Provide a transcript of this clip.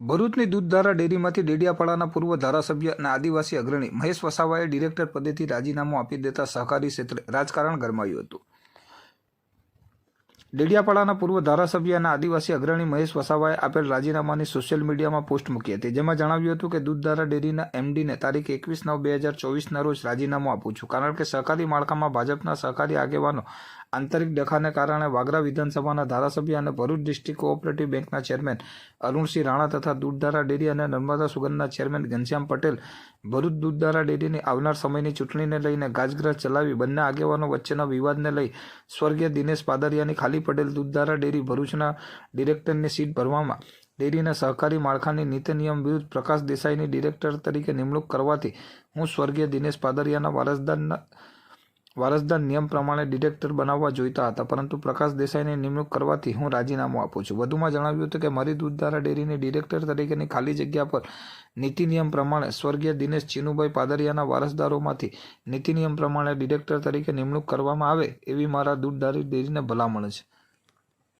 ભરૂચની દૂધધારા ડેરીમાંથી ડેડિયાપાડાના પૂર્વ ધારાસભ્ય અને આદિવાસી અગ્રણી મહેશ વસાવાએ ડિરેક્ટર પદેથી રાજીનામું આપી દેતા સહકારી ક્ષેત્રે રાજકારણ ગરમાયું હતું. ડેડિયાપાડાના પૂર્વ ધારાસભ્ય અને આદિવાસી અગ્રણી મહેશ વસાવાએ આપેલ રાજીનામાની સોશિયલ મીડિયામાં પોસ્ટ મૂકી હતી, જેમાં જણાવ્યું હતું કે દૂધધારા ડેરીના એમડીને તારીખ એકવીસ નવ બે હજાર ચોવીસના રોજ રાજીનામું આપું છું, કારણ કે સહકારી માળખામાં ભાજપના સહકારી આગેવાનો આંતરિક ડખાને કારણે વાગરા વિધાનસભાના ધારાસભ્ય અને ભરૂચ ડિસ્ટ્રિક્ટ કોઓપરેટિવ બેંકના ચેરમેન અરુણસિંહ રાણા તથા દૂધધારા ડેરી અને નર્મદા સુગંધના ચેરમેન ઘનશ્યામ પટેલ ભરૂચ દૂધધારા ડેરીની આવનાર સમયની ચૂંટણીને લઈને ગાજગ્રહ ચલાવી બંને આગેવાનો વચ્ચેના વિવાદને લઈ સ્વર્ગીય દિનેશ પાદરિયાની ખાલી પડેલ દૂધધારા ડેરી ભરૂચના ડિરેક્ટરની સીટ ભરવામાં. ડેરીના સહકારી માળખાની નીતિ નિયમ વિરુદ્ધ પ્રકાશ દેસાઈની ડિરેક્ટર તરીકે નિમણૂક કરવાથી હું સ્વર્ગીય દિનેશ પાદરિયાના વારસદારના વારસદાર નિયમ પ્રમાણે ડિરેક્ટર બનાવવા જોઈતા હતા, પરંતુ પ્રકાશ દેસાઈની નિમણૂક કરવાથી હું રાજીનામું આપું છું. વધુમાં જણાવ્યું હતું કે મારી દૂધધારા ડેરીની ડિરેક્ટર તરીકેની ખાલી જગ્યા પર નીતિ નિયમ પ્રમાણે સ્વર્ગીય દિનેશ ચીનુભાઈ પાદરિયાના વારસદારોમાંથી નીતિ નિયમ પ્રમાણે ડિરેક્ટર તરીકે નિમણૂક કરવામાં આવે એવી મારા દૂધધારી ડેરીને ભલામણ છે.